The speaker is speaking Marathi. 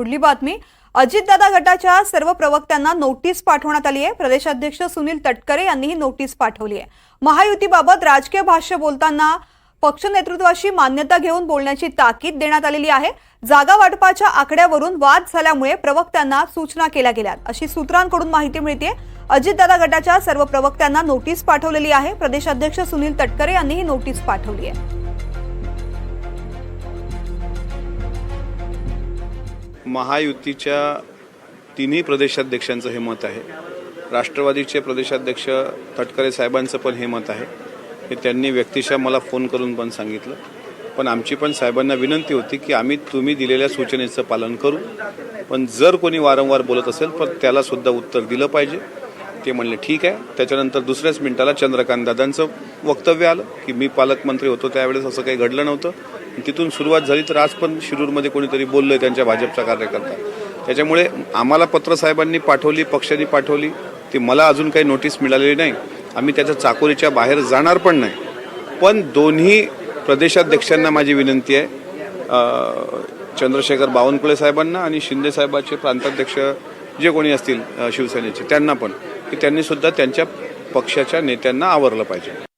पुढली बातमी. अजितदादा गटाच्या सर्व प्रवक्त्यांना नोटीस पाठवण्यात आली आहे. प्रदेशाध्यक्ष सुनील तटकरे यांनी ही नोटीस पाठवली आहे. महायुतीबाबत राजकीय भाष्य बोलताना पक्ष नेतृत्वाशी मान्यता घेऊन बोलण्याची ताकीद देण्यात आलेली आहे. जागा वाटपाच्या आकड्यावरून वाद झाल्यामुळे प्रवक्त्यांना सूचना केल्या गेल्या अशी सूत्रांकडून माहिती मिळते अजितदादा गटाच्या सर्व प्रवक्त्यांना नोटीस पाठवलेली आहे. प्रदेशाध्यक्ष सुनील तटकरे यांनी ही नोटीस पाठवली आहे. महायुतीच्या तिन्ही प्रदेशाध्यक्षांचं हे मत आहे. राष्ट्रवादीचे प्रदेशाध्यक्ष तटकरे साहेबांचं पण हे मत आहे. हे त्यांनी व्यक्तिशः मला फोन करून पण सांगितलं. पण आमची पण साहेबांना विनंती होती की आम्ही तुम्ही दिलेल्या सूचनेचं पालन करू. पण जर कोणी वारंवार बोलत असेल तर त्यालासुद्धा उत्तर दिलं पाहिजे. ते म्हणले ठीक आहे. त्याच्यानंतर दुसऱ्याच मिनिटाला चंद्रकांत दादांचं वक्तव्य आलं की मी पालकमंत्री होतो त्यावेळेस असं काही घडलं नव्हतं. तिथून सुरुवात झाली तर आज पण शिरूरमध्ये कोणीतरी बोललंय त्यांच्या भाजपचा कार्यकर्ता त्याच्यामुळे आम्हाला पत्र साहेबांनी पाठवली पक्षांनी पाठवली ती मला अजून काही नोटीस मिळालेली नाही. आम्ही त्याच्या चाकोरीच्या बाहेर जाणार पण नाही. पण दोन्ही प्रदेशाध्यक्षांना माझी विनंती आहे चंद्रशेखर बावनकुळे साहेबांना आणि शिंदे साहेबाचे प्रांताध्यक्ष जे कोणी असतील शिवसेनेचे त्यांना पण की त्यांनी सुद्धा त्यांच्या पक्षाच्या नेत्यांना आवरलं पाहिजे.